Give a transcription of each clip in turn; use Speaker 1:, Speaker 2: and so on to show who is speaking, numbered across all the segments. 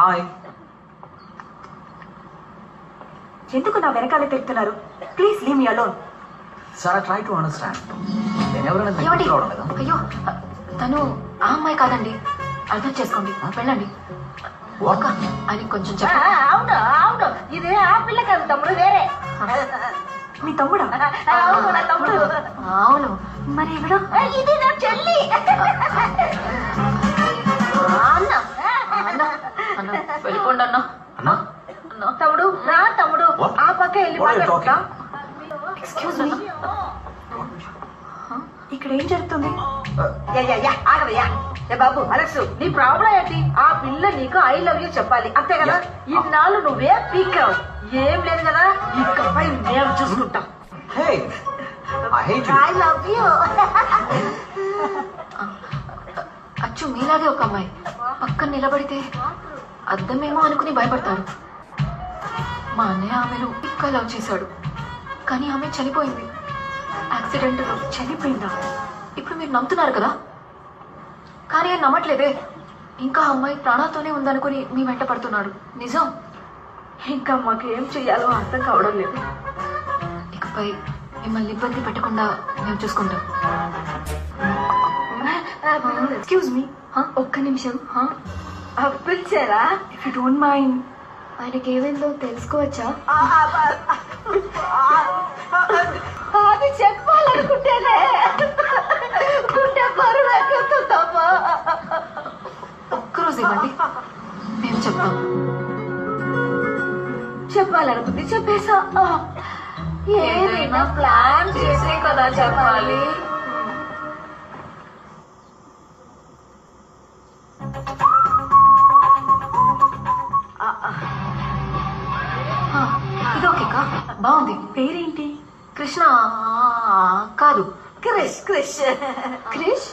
Speaker 1: Hi.
Speaker 2: ఎందుకు నా వెనకాలే తిరుగుతున్నారు? Please leave me alone.
Speaker 1: Sir I try to understand నేను ఎవరైనా
Speaker 3: ఏమండి?
Speaker 1: దగ్గరికి రావడం లేదా
Speaker 3: అయ్యో తను ఆ అమ్మాయి కాదండి. అర్థం చేసుకోండి. వెళ్ళండి.
Speaker 1: What?
Speaker 3: అక్క అని కొంచెం
Speaker 4: ఆ,
Speaker 3: చెప్పండి.
Speaker 4: అవును అవును. ఇది ఆ పిల్ల కాదు తమ్ముడు వేరే.
Speaker 2: మీ తమ్ముడా?
Speaker 4: అవును నా తమ్ముడు.
Speaker 3: అవును.
Speaker 2: మరి ఎవడా
Speaker 4: ఆ, ఇది నా చెల్లి.
Speaker 3: అన్న. అన్న. అన్న వెళ్ళిపోండి అన్న.
Speaker 1: అన్నా?
Speaker 3: అన్న
Speaker 4: తమ్ముడు రా తమ్ముడు? ఆ పక్క వెళ్ళి.
Speaker 3: ఎక్స్క్యూజ్ మీ
Speaker 2: ఇక్కడ ఏం జరుగుతుంది?
Speaker 4: యా, యా, యా, ఆగవయ్యా. ఏ బాబు అలెక్స్ నీ ప్రాబ్లం ఏంటి? ఆ పిల్ల నీకు ఐ లవ్ యూ చెప్పాలి. అంతే కదా? ఇన్నాళ్ళు నువ్వే పీకావు ఏం లేదు కదా? ఇకపై మేము చూసుకుంటాం.
Speaker 1: ఐ
Speaker 4: లవ్ యూ
Speaker 3: అచ్చు మీలాగే ఒక అమ్మాయి. పక్కన నిలబడితే అద్దమేమో అనుకుని భయపడతారు. మా అన్నయ్య ఆమెను ఇంకా లవ్ చేశాడు. కానీ ఆమె చనిపోయింది. యాక్సిడెంట్లో
Speaker 2: చనిపోయిందా?
Speaker 3: ఇప్పుడు మీరు నమ్ముతున్నారు కదా? కానీ ఆయన నమ్మట్లేదే. ఇంకా అమ్మాయి ప్రాణాలతోనే ఉందనుకుని మీ వెంట పడుతున్నాడు. నిజం?
Speaker 4: ఇంకా మాకు ఏం చెయ్యాలో అర్థం కావడం లేదు.
Speaker 3: ఇకపై మిమ్మల్ని ఇబ్బంది పెట్టకుండా మేము చూసుకుంటాం.
Speaker 2: ఎక్స్క్యూజ్ మీ
Speaker 3: హ? ఒక్క నిమిషం.
Speaker 4: పిలిచారా?
Speaker 2: ఇఫ్ యూ డోంట్ మైండ్
Speaker 3: ఆయనకి ఏమైందో తెలుసుకోవచ్చా
Speaker 4: అది చెప్పాలనుకుంటేనే. గుండె బరువు ఎక్కుతుందమ్మా.
Speaker 3: ఒక్కరోజు ఇవ్వండి. మేము చెప్తాం.
Speaker 4: చెప్పాలనుకుంది చెప్పేసా. ఏదైనా ప్లాన్ చేసే కదా చెప్పాలి.
Speaker 2: పేరేంటి?
Speaker 3: కృష్ణ. కాదు.
Speaker 4: క్రిష్ క్రిష్.
Speaker 3: క్రిష్?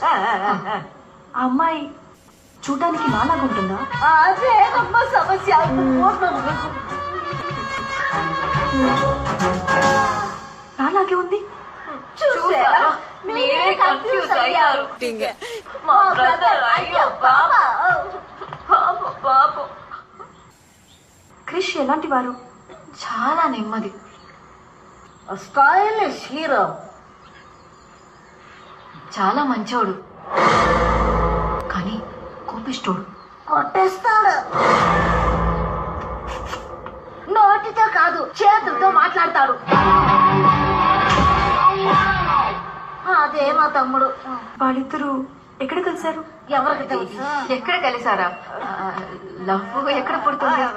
Speaker 2: అమ్మాయి చూడ్డానికి నాలాగా ఉంటుందా?
Speaker 4: అదేనమ్మా సమస్య.
Speaker 2: నాలాగే ఉంది?
Speaker 4: చూసారా? మీరే కన్ఫ్యూజ్ అయ్యారు. మా బ్రదర్ అయ్యో బాబా.
Speaker 3: పాప పాప
Speaker 2: క్రిష్ ఎలాంటి వారు?
Speaker 3: చాలా నెమ్మది.
Speaker 4: స్టైలిష్ హీరో
Speaker 3: చాలా మంచోడు. కానీ కోపిష్టోడు.
Speaker 4: కొట్టేస్తాడు. నోటితో కాదు చేతులతో మాట్లాడతాడు. అదే మా తమ్ముడు.
Speaker 2: వాళ్ళిద్దరూ ఎక్కడ కలిశారు?
Speaker 4: ఎవరికి తెలుసు?
Speaker 3: ఎక్కడ కలిసారా లవ్ ఎక్కడ పుడుతుంది?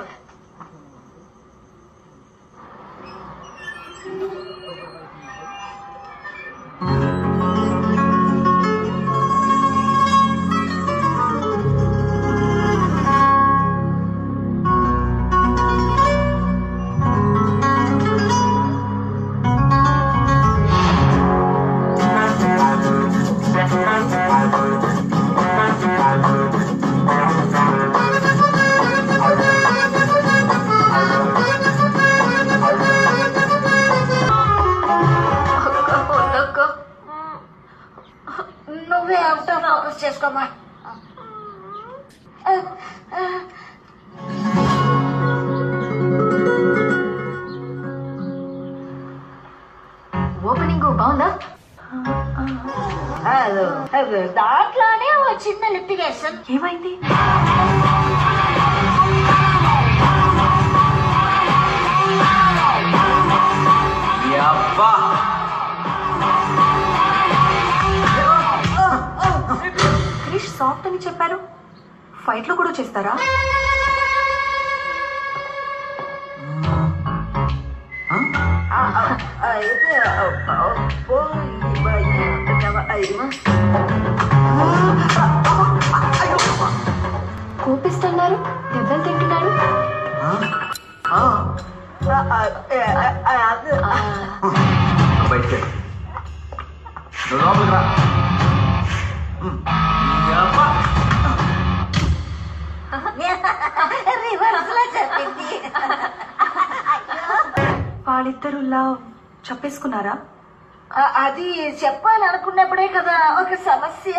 Speaker 4: దాంట్లోనే ఓ చిన్న లిటిగేషన్
Speaker 2: ఏమైంది క్రిష్ సాఫ్ట్ అని చెప్పారు ఫైట్లో కూడా చేస్తారా
Speaker 4: అయితే
Speaker 3: కోపిస్తున్నారు దెబ్బలు తింటున్నాడు ఆ,
Speaker 1: బయటికి వెళ్ళు. నువ్వు లోపలికి రా మ్. యబ్బా.
Speaker 4: రివర్స్లో చెప్పింది
Speaker 2: వాళ్ళిద్దరూ లవ్ చెప్పేసుకున్నారా
Speaker 4: అది చెప్పాలనుకున్నప్పుడే కదా ఒక సమస్య.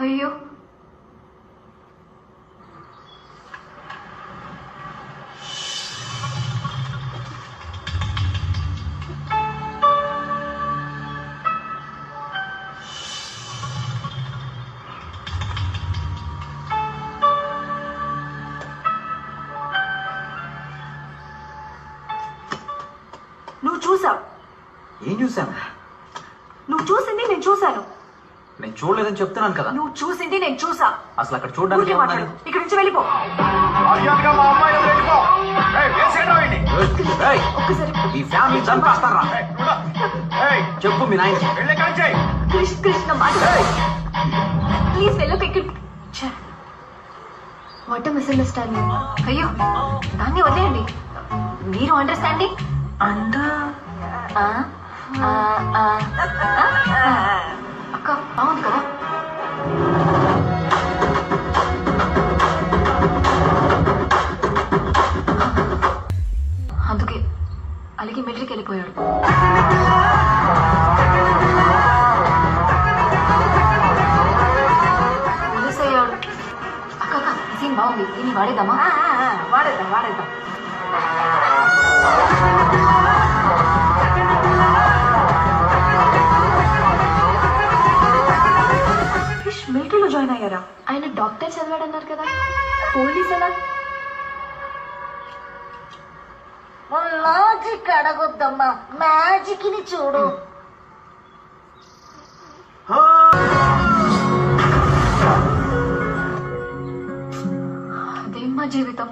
Speaker 3: అయ్యో
Speaker 1: ఏం చూశాను?
Speaker 2: నువ్వు చూసింది నేను చూశాను.
Speaker 1: నేను చూడలేదని చెప్తున్నాను కదా.
Speaker 2: నువ్వు చూసింది నేను చూసా.
Speaker 1: అసలు అక్కడ చూడడానికి?
Speaker 2: మాట్లాడు. ఇక్కడి నుంచి వెళ్ళిపో.
Speaker 5: మా అమ్మాయి
Speaker 1: ఈ ఫ్యామిలీ చంపేస్తారా? చెప్పు మీ
Speaker 5: కాంచేయ్.
Speaker 2: కృష్ణ కృష్ణ మాట ప్లీజ్ వెళ్ళకు ఇక్కడ
Speaker 3: వాట్ మిస్అండర్స్టాండింగ్ అయ్యో దాన్ని వదిలేయండి. మీరు అండర్స్టాండింగ్
Speaker 2: అందా
Speaker 3: అక్క బాగుంది కదా అందుకే
Speaker 4: లాజిక్ అడగొద్దమ్మా మ్యాజిక్ని చూడు
Speaker 3: అదేం మా జీవితం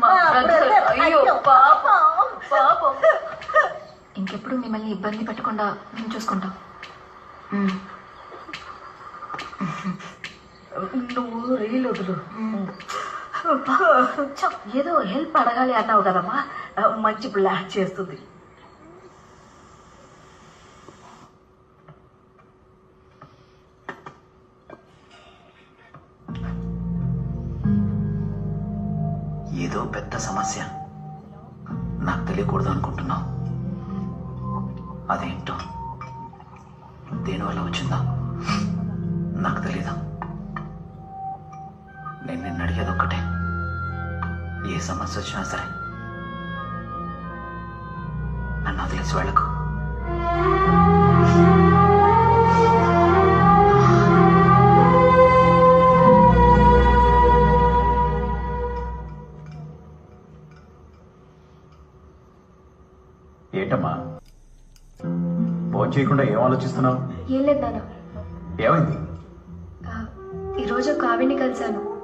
Speaker 3: మా అయ్యో పాపం పాపం ఇంకెప్పుడు మిమ్మల్ని ఇబ్బంది పెట్టకుండా మేము చూసుకుంటాం.
Speaker 4: నువ్వు రీల్ వదులు ఏదో హెల్ప్ అడగాలి అన్నావు కదమ్మా. మంచి ప్లాన్ చేస్తుంది.
Speaker 1: ఏదో పెద్ద సమస్య. నాకు తెలియకూడదు అనుకుంటున్నావు. అదేంటో? దేనివల్ల వచ్చిందా? నాకు తెలీదా? ఏ సమస్య వచ్చినా సరే నన్ను వదిలేసి వెళ్ళకు.
Speaker 5: ఏంటమ్మా? ఫోన్ చేయకుండా ఏం ఆలోచిస్తున్నావు?
Speaker 3: ఏం లేదు నాన్న.
Speaker 5: ఏమైంది?
Speaker 3: ఆ, ఈరోజు కావ్యని కలిశాను.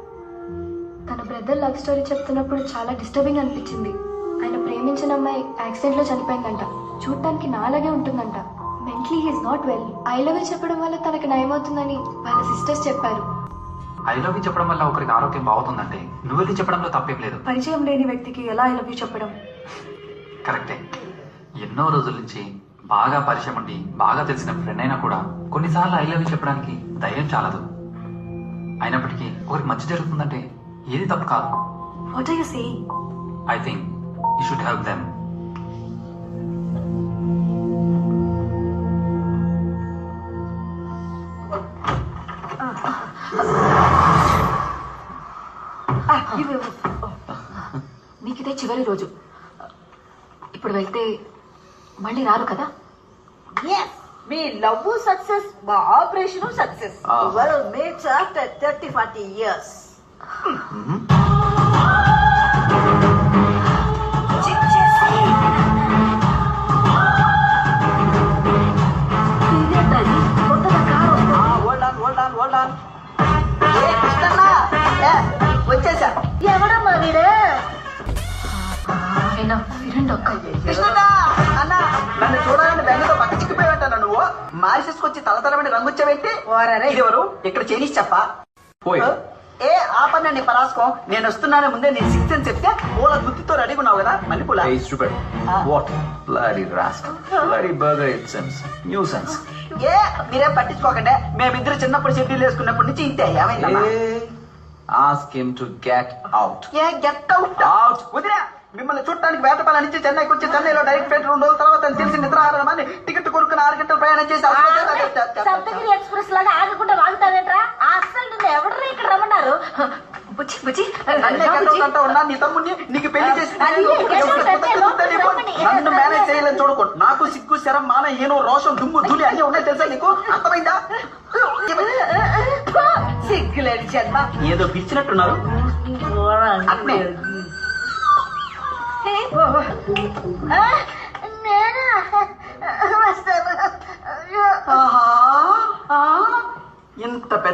Speaker 3: తన బ్రదర్ లవ్ స్టోరీ చెప్తున్నప్పుడు చాలా డిస్టర్బింగ్ అనిపించింది. ఆయన ప్రేమించిన అమ్మాయి యాక్సిడెంట్లో చనిపోయిందంట. చూడటానికి నాలాగే ఉంటుందంట. Mentally he's not well I love చెప్పడం వల్ల తనకి నయమవుతుందని వాళ్ళ సిస్టర్స్ చెప్పారు.
Speaker 6: ఐ లవ్ యూ చెప్పడం వల్ల ఒకరికి ఆరోగ్యం బాగుతుందంటే నువ్వు వెళ్ళి చెప్పడంలో తప్పేం లేదు.
Speaker 2: పరిచయం లేని వ్యక్తికి ఎలా ఐ లవ్ యూ చెప్పడం?
Speaker 6: కరెక్టే. ఎన్నో రోజుల నుంచి బాగా పరిచయం ఉండి బాగా తెలిసిన ఫ్రెండ్ అయినా కూడా కొన్నిసార్లు ఐ లవ్ యూ చెప్పడానికి ధైర్యం చాలదు. అయినప్పటికీ ఒకరికి మంచి జరుగుతుందంటే ఏది తప్పు కాదు.
Speaker 2: What are you saying
Speaker 6: I think you should help them
Speaker 3: మీకు ఇదే చివరి రోజు. ఇప్పుడు వెళ్తే మళ్ళీ రారు కదా?
Speaker 4: Yes, మీ లవ్ సక్సెస్ మా operation success.
Speaker 1: Ah.
Speaker 4: Well mates after thirty forty years.
Speaker 7: వచ్చేసా
Speaker 4: ఎవడమ్మా వీడే
Speaker 7: అన్న నన్ను చూడాలని బెంగతో పక్క చిక్కిపోయావంట నువ్వు మారిసేసుకొచ్చి తల తలమని రంగుచ్చావేంటి
Speaker 4: ఓరరే.
Speaker 7: ఇది ఎవరు ఇక్కడ చైనీస్ చెప్పా ఏ ఆపన్న నీ పరాసుకో నేను వస్తున్నాను ముందే నేను సిక్స్ అని చెప్తే పూల గుత్తితో రెడీగా ఉన్నావు కదా మల్లెపూల
Speaker 1: Hey, stupid. What? Bloody rascal. Bloody burger itself. Nuisance.
Speaker 7: ఏ మీరేం పట్టించుకోకండి మేమిద్దరు చిన్నప్పుడు షెడ్యూల్ వేసుకున్నప్పటి నుంచి ఇంతే ఏమైందమ్మా
Speaker 1: Hey, ask him to get out.
Speaker 7: ఏ గెట్ అవుట్
Speaker 1: Out.
Speaker 7: వదిలే మిమ్మల్ని చూడటానికి వేటపాల నుంచి చెన్నైకి వచ్చి చెన్నైలో డైరెక్ట్ ఫ్లైట్ రెండు రోజుల తర్వాత అని తెలిసి నిద్రాహారం అని టికెట్ కొనుక్కుని ఆరు గంటలు ప్రయాణం చేసి
Speaker 4: సప్తగిరి ఎక్స్ప్రెస్ లాగా ఆగకుండా వాగుతావేంట్రా అసలు నిన్ను ఎవరు ఇక్కడ రమ్మన్నారు
Speaker 3: బుజ్జి బుజ్జి
Speaker 7: ఉన్నా నీ తమ్ముడిని? నీకు పెళ్ళి చేసి నన్ను మేనేజ్ చేయాలని చూడకు. నాకు సిగ్గు శరం మాన ఏనో రోషం దుమ్ము ధూళి అన్ని ఉన్నాయి తెలుసా నీకు? అర్థమైందా?
Speaker 4: సిగ్గులేని జన్మ.
Speaker 7: ఏదో పిలిచినట్టున్నారు. అట్నే.
Speaker 4: ఆ, నేనా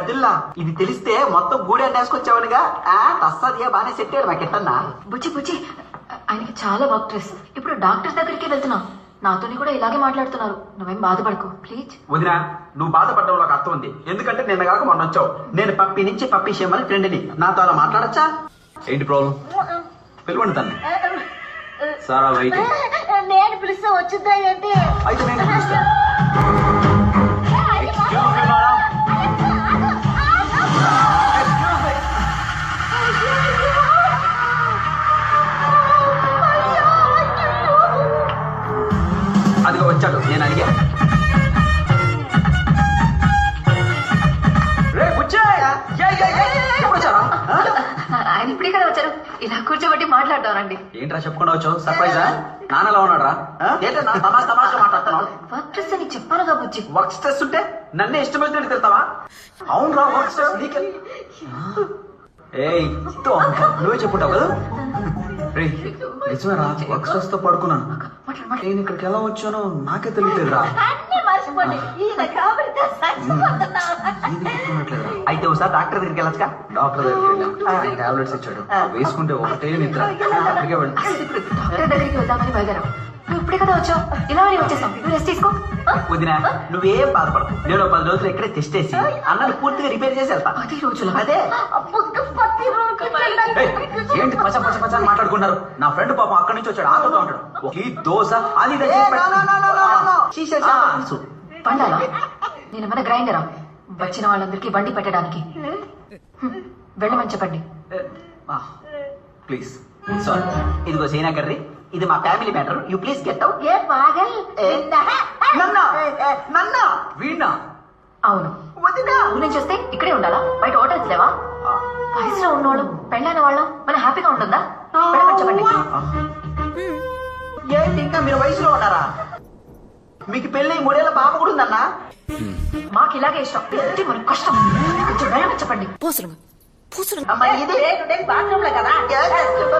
Speaker 7: ఇంత పెద్దిల్లా ఇది తెలిస్తే మొత్తం గూడి అన్నేసుకొచ్చావనిగా ఆ తస్సదియా బానే సెట్టాడు మాకెట్టన్నా.
Speaker 3: బుజ్జి బుజ్జి ఆయనకి చాలా వర్క్ స్ట్రెస్ ఇప్పుడు డాక్టర్ దగ్గరికి వెళ్తున్నా. నాతోని కూడా ఇలాగే మాట్లాడుతున్నారు. నువ్వేం బాధపడకు ప్లీజ్.
Speaker 7: వదినా నువ్వు బాధపడడంలో ఒక అర్థం ఉంది ఎందుకంటే నిన్న కాక మొన్న వచ్చావు. నేను పప్పి నుంచి పప్పి చేయమని ఫ్రెండ్ని. నాతో అలా మాట్లాడచ్చా?
Speaker 1: ఏంటి ప్రాబ్లం పిలవండి తన్ని. సారా వెయిటింగ్
Speaker 4: నేను పిలిస్తే వచ్చిందా ఏంటి?
Speaker 1: అయితే నేను పిలుస్తాను
Speaker 7: నేను అడిగా. రే?
Speaker 3: ఆయన ఇప్పుడే కదా వచ్చారు. ఇలా కూర్చోబెట్టి మాట్లాడతానండి
Speaker 7: ఏంట్రా చెప్పుకుండా వచ్చావు? సర్ప్రైజా నాన్నలా ఉన్నాడు ఏంటన్నా తమాషా తమాషా మాట్లాడుతున్నావు?
Speaker 3: వర్క్ స్ట్రెస్ అని చెప్పానుగా బుజ్జి.
Speaker 7: వర్క్ స్ట్రెస్ ఉంటే నన్నే ఇష్టమైనట్టు తిడతావా? అవునరా వర్క్ స్ట్రెస్ నీకే ఏయ్. నువ్వే చెప్పుంటావు కదా? రే నిజమేరా వర్క్ స్ట్రెస్తో పడుకున్నాను నేను ఇక్కడికి ఎలా వచ్చానో నాకే
Speaker 4: కాబట్టి చచ్చిపోతున్నా.
Speaker 7: అయితే ఒకసారి డాక్టర్ దగ్గరికి వెళ్ళచ్చుగా?
Speaker 1: డాక్టర్ దగ్గరికి వెళ్ళాం. ఆయన టాబ్లెట్స్ ఇచ్చాడు. వేసుకుంటే ఒకటే నిద్ర.
Speaker 3: డాక్టర్ దగ్గరికి వెళ్దామని బయలుదేరాం నువ్వు ఇప్పుడే కదా వచ్చావు? ఇలా అని వచ్చేసాం నువ్వు రెస్ట్ తీసుకో?
Speaker 7: వదిన నువ్వేం బాధపడకు. నేను పది రోజులు ఇక్కడే టెస్ట్ చేసి అన్నని పూర్తిగా రిపేర్ చేసి వెళ్తా.
Speaker 3: పది రోజులు?
Speaker 7: అదే. ఏంటి పచ్చ పచ్చ పచ్చ మాట్లాడుకున్నారు నా ఫ్రెండ్ పాపం అక్కడి నుంచి వచ్చాడు ఆకలితో ఉంటాడు. ఈ దోశ అది.
Speaker 3: పండాలా? నేను ఏమైనా గ్రైండరా? వచ్చిన వాళ్ళందరికీ బండి పెట్టడానికి. వెళ్ళమని చెప్పండి.
Speaker 1: ప్లీజ్.
Speaker 7: సారీ. ఇదిగో సీనా కర్రీ. ఇది మా family matter you please get out
Speaker 4: ఏ పాగల్?
Speaker 7: నన్న? నన్న?
Speaker 1: వీణా?
Speaker 3: అవును.
Speaker 7: వదినా?
Speaker 3: ఊరి నుంచి వస్తే ఇక్కడే ఉండాలా? బయట హోటల్స్ లేవా? వయసులో ఉన్నోళ్ళు పెళ్ళైన వాళ్ళం మనం హ్యాపీగా ఉంటుందా చెప్పండి.
Speaker 7: ఏంటి ఇంకా మీరు వయసులో ఉన్నారా? మీకు పెళ్ళి మూడేళ్ళ పాప కూడా ఉందన్నా?
Speaker 3: మాకు ఇలాగే ఇష్టం. ఇది మనకు కష్టం. కొంచెం వెళ్ళమని చెప్పండి
Speaker 7: అమ్మా ఇది?
Speaker 4: బాత్రూమ్లో కదా?